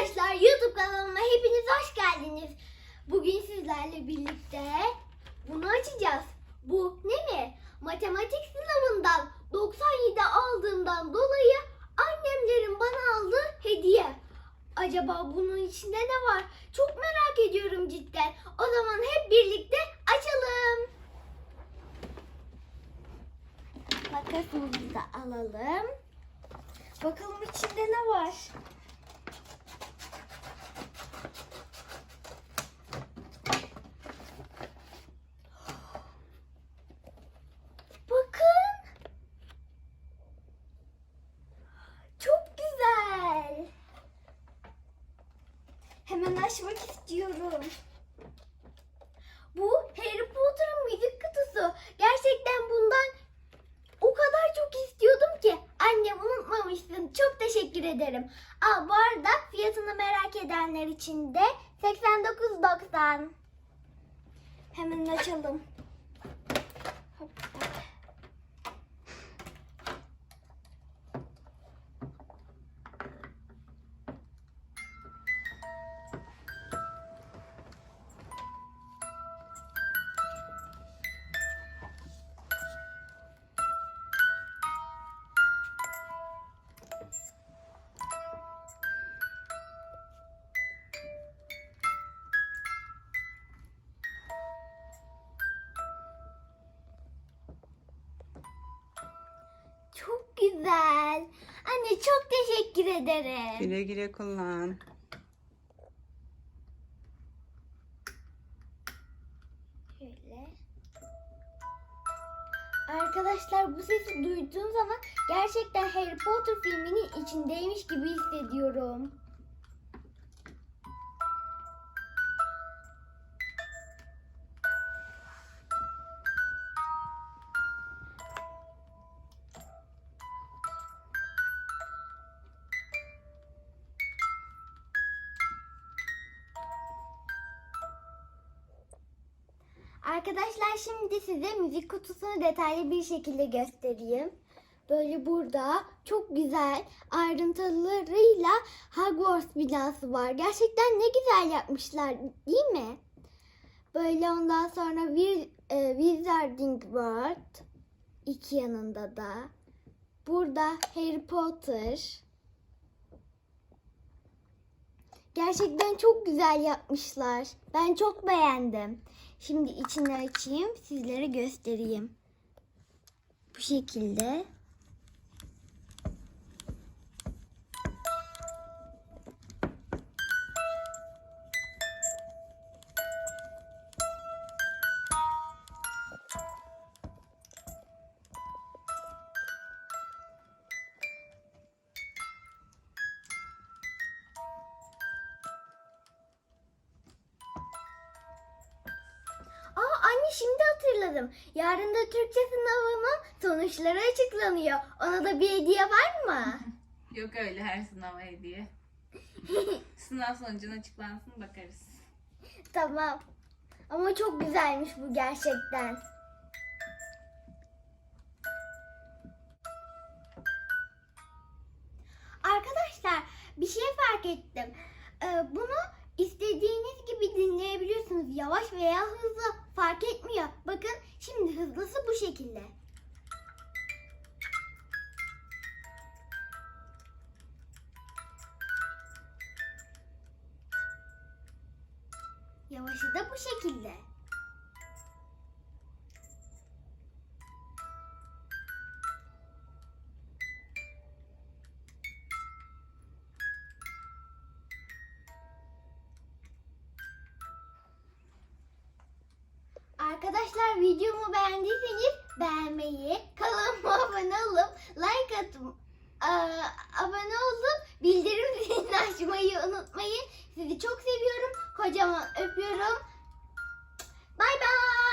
Arkadaşlar YouTube kanalıma hepiniz hoş geldiniz. Bugün sizlerle birlikte bunu açacağız. Bu ne mi? Matematik sınavından 97 aldığımdan dolayı annemlerin bana aldığı hediye. Acaba bunun içinde ne var? Çok merak ediyorum cidden. O zaman hep birlikte açalım. Makasımızı da alalım. Bakalım içinde ne var? Bakın. Çok güzel. Hemen açmak istiyorum. Bu Harry Potter'ın müzik kutusu. Gerçekten bundan o kadar çok istiyordum ki. Annem unutmamışsın. Çok teşekkür ederim. Aa, bu arada fiyatını merak edenler için de 89.90. Hemen açalım. Hop. Çok güzel. Anne çok teşekkür ederim. Güle güle kullan. Şöyle. Arkadaşlar bu sesi duyduğum zaman gerçekten Harry Potter filminin içindeymiş gibi hissediyorum. Arkadaşlar şimdi size müzik kutusunu detaylı bir şekilde göstereyim. Böyle burada çok güzel ayrıntılarıyla Hogwarts binası var. Gerçekten ne güzel yapmışlar değil mi? Böyle ondan sonra bir e, Wizarding World iki yanında da. Burada Harry Potter. Gerçekten çok güzel yapmışlar. Ben çok beğendim. Şimdi içini açayım, sizlere göstereyim. Bu şekilde. Şimdi hatırladım. Yarın da Türkçe sınavının sonuçları açıklanıyor. Ona da bir hediye var mı? Yok öyle her sınava hediye. Sınav sonucun açıklansın bakarız. tamam. Ama çok güzelmiş bu gerçekten. Arkadaşlar bir şey fark ettim. Ee, bunu istediğiniz gibi dinleyebiliyorsunuz. Yavaş veya hızlı fark etmiyor. Bakın şimdi hızlısı bu şekilde. Yavaşı da bu şekilde. Arkadaşlar videomu beğendiyseniz beğenmeyi, kanalıma abone olup like atıp aa, abone olup bildirim zilini açmayı unutmayın. Sizi çok seviyorum. Kocaman öpüyorum. Bay bay.